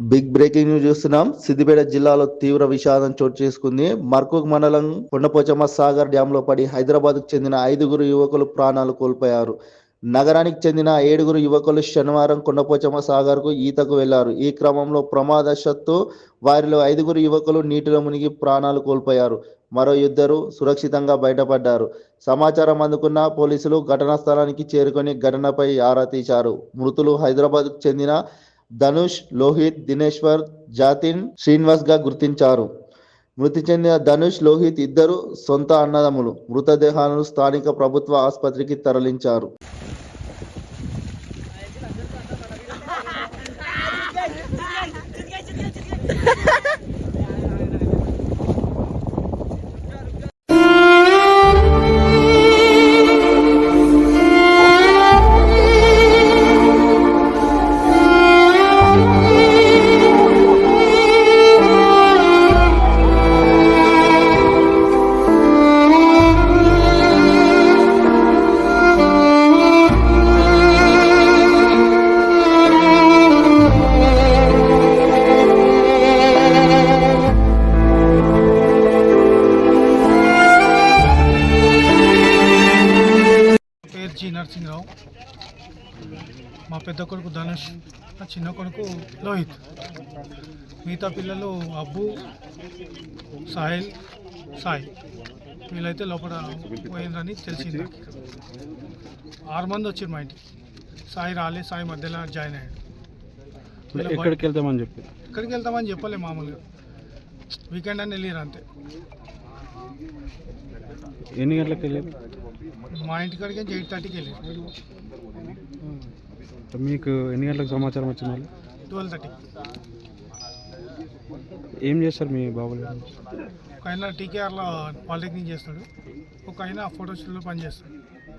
Big breaking news చూస్తున్నాం. సిద్దిపేట జిల్లాలో తీవ్ర విషాదం చోటు చేసుకుంది. మర్కూక్ మండలం కొండపోచమ్మ సాగర్ డ్యామ్లో పడి హైదరాబాద్కు చెందిన ఐదుగురు యువకులు ప్రాణాలు కోల్పోయారు. నగరానికి చెందిన ఏడుగురు యువకులు శనివారం కొండపోచమ్మ సాగర్కు ఈతకు వెళ్ళారు. ఈ క్రమంలో ప్రమాదశత్తు వారిలో ఐదుగురు యువకులు నీటిలో మునిగి ప్రాణాలు కోల్పోయారు. మరో ఇద్దరు సురక్షితంగా బయటపడ్డారు. సమాచారం అందుకున్న పోలీసులు ఘటనా స్థలానికి చేరుకొని ఘటనపై ఆరా తీశారు. మృతులు హైదరాబాద్కు చెందిన ధనుష్ లోహిత్ దినేశ్వర్ జాతిన్ శ్రీనివాస్గా గుర్తించారు. మృతి చెందిన ధనుష్ లోహిత్ ఇద్దరు సొంత అన్నదమ్ములు. మృతదేహాలను స్థానిక ప్రభుత్వ ఆసుపత్రికి తరలించారు. జి నరసింహరావు మా పెద్ద కొడుకు ధనుష్ మా చిన్న కొడుకు లోహిత్. మిగతా పిల్లలు అబ్బు సాహిల్ సాయి. వీళ్ళైతే లోపల పోయిందని తెలిసింది. ఆరు మంది వచ్చారు మా ఇంటికి. సాయి రాలే సాయి మధ్యలో జాయిన్ అయ్యాడు. ఎక్కడికి వెళ్తామని చెప్పి ఎక్కడికి వెళ్తామని చెప్పలే మామూలుగా. వీకెండ్ అని వెళ్ళారు అంతే. ఎన్ని గంటలకు వెళ్ళారు? మా ఇంటికాడికి ఎయిట్ థర్టీకి వెళ్ళారు. మీకు ఎన్ని గంటలకు సమాచారం వచ్చింది వాళ్ళు ట్వెల్వ్ థర్టీ. ఏం చేస్తారు మీ బాబులు? ఒక ఆయన టీకేఆర్లో పాలిటెక్నిక్ చేస్తాడు. ఒక ఆయన ఫోటో స్టూడియోలో పనిచేస్తాడు.